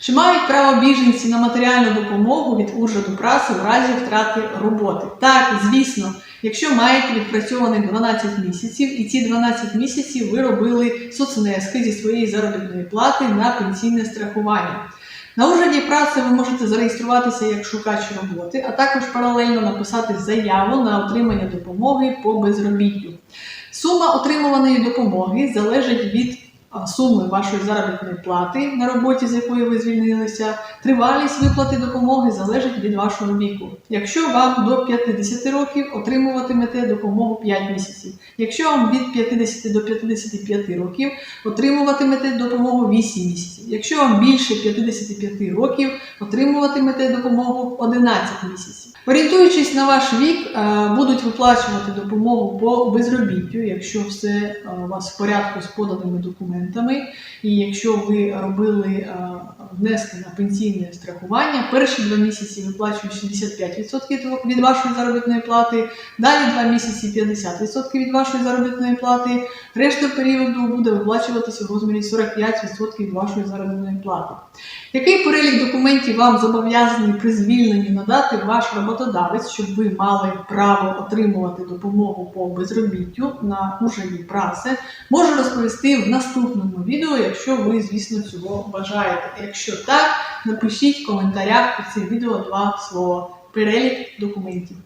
Чи мають право біженці на матеріальну допомогу від уряду праці в разі втрати роботи? Так, звісно, якщо маєте відпрацьованих 12 місяців, і ці 12 місяців ви робили соцнески зі своєї заробітної плати на пенсійне страхування. На уряді праці ви можете зареєструватися як шукач роботи, а також паралельно написати заяву на отримання допомоги по безробіттю. Сума отримуваної допомоги залежить від суми вашої заробітної плати на роботі, з якої ви звільнилися. Тривалість виплати допомоги залежить від вашого віку. Якщо вам до 50 років отримуватимете допомогу 5 місяців. Якщо вам від 50 до 55 років отримуватимете допомогу 8 місяців. Якщо вам більше 55 років, отримуватимете допомогу 11 місяців. Орієнтуючись на ваш вік, е, будуть виплачувати допомогу по безробіттю, якщо все е, у вас в порядку з поданими документами, і якщо ви робили е, внески на пенсійне страхування, перші два місяці виплачують 65% від вашої заробітної плати, далі два місяці 50% від вашої заробітної плати, решта періоду буде виплачуватися в розмірі 45% від вашої заробітної плати. Який перелік документів вам зобов'язаний при звільненні надати ваш роботодавець, щоб ви мали право отримувати допомогу по безробіттю на уряді праці, можу розповісти в наступному відео, якщо ви, звісно, цього бажаєте. Якщо так, напишіть в коментарях під цим відео два слова. Перелік документів.